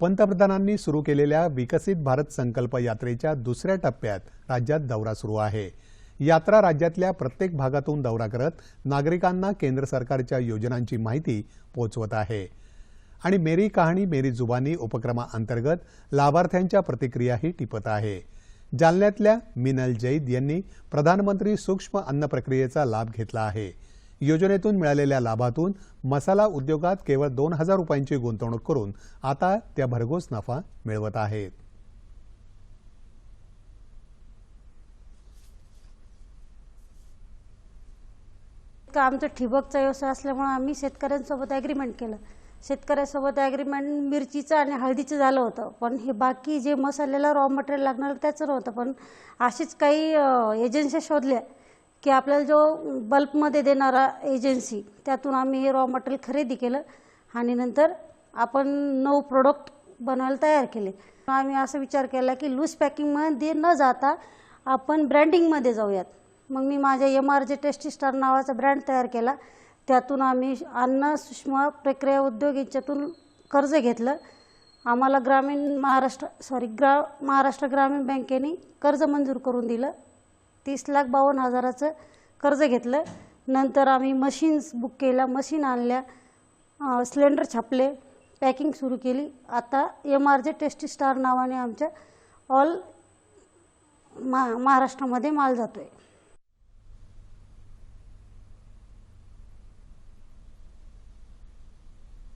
पंतप्रधानांनी सुरू केलेल्या विकसित भारत संकल्प यात्रेच्या दुसऱ्या टप्प्यात राज्यात दौरा सुरू आहे. यात्रा राज्यातल्या प्रत्येक भागातून दौरा करत नागरिकांना केंद्र सरकारच्या योजनांची माहिती पोहोचवत आहे. आणि मेरी कहाणी मेरी जुबानी उपक्रमाअंतर्गत लाभार्थ्यांच्या प्रतिक्रियाही टिपत आहे. जालन्यातल्या मिनल जैद यांनी प्रधानमंत्री सूक्ष्म अन्न प्रक्रियेचा लाभ घेतला आहे. योजनेतून मिळालेल्या लाभातून मसाला उद्योगात केवळ दोन हजार रुपयांची गुंतवणूक करून आता त्या भरघोस नफा मिळवत आहेत. का आमचा ठिबकचा व्यवसाय असल्यामुळे आम्ही शेतकऱ्यांसोबत ॲग्रीमेंट केलं. शेतकऱ्यासोबत ॲग्रीमेंट मिरचीचं आणि हळदीचं झालं होतं. पण हे बाकी जे मसाल्याला रॉ मटेरियल लागणार त्याचं नव्हतं. पण अशीच काही एजन्सी शोधल्या. की आपल्याला जो बल्कमध्ये देणारा एजन्सी त्यातून आम्ही हे रॉ मटेरियल खरेदी केलं आणि नंतर आपण नऊ प्रोडक्ट बनवायला तयार केले. आम्ही असा विचार केला की लूज पॅकिंगमध्ये न जाता आपण ब्रँडिंगमध्ये जाऊयात. मग मी माझ्या M R J tasty star नावाचा ब्रँड तयार केला. त्यातून आम्ही अन्न सूक्ष्म प्रक्रिया उद्योग याच्यातून कर्ज घेतलं. आम्हाला ग्रामीण महाराष्ट्र सॉरी ग्रा महाराष्ट्र ग्रामीण बँकेने कर्ज मंजूर करून दिलं. तीस लाख बावन्न हजाराचं कर्ज घेतलं. नंतर आम्ही मशीन्स बुक केल्या मशीन आणल्या सिलेंडर छापले पॅकिंग सुरू केली. आता M R J tasty star नावाने आमच्या ऑल मा महाराष्ट्रामध्ये माल जातो आहे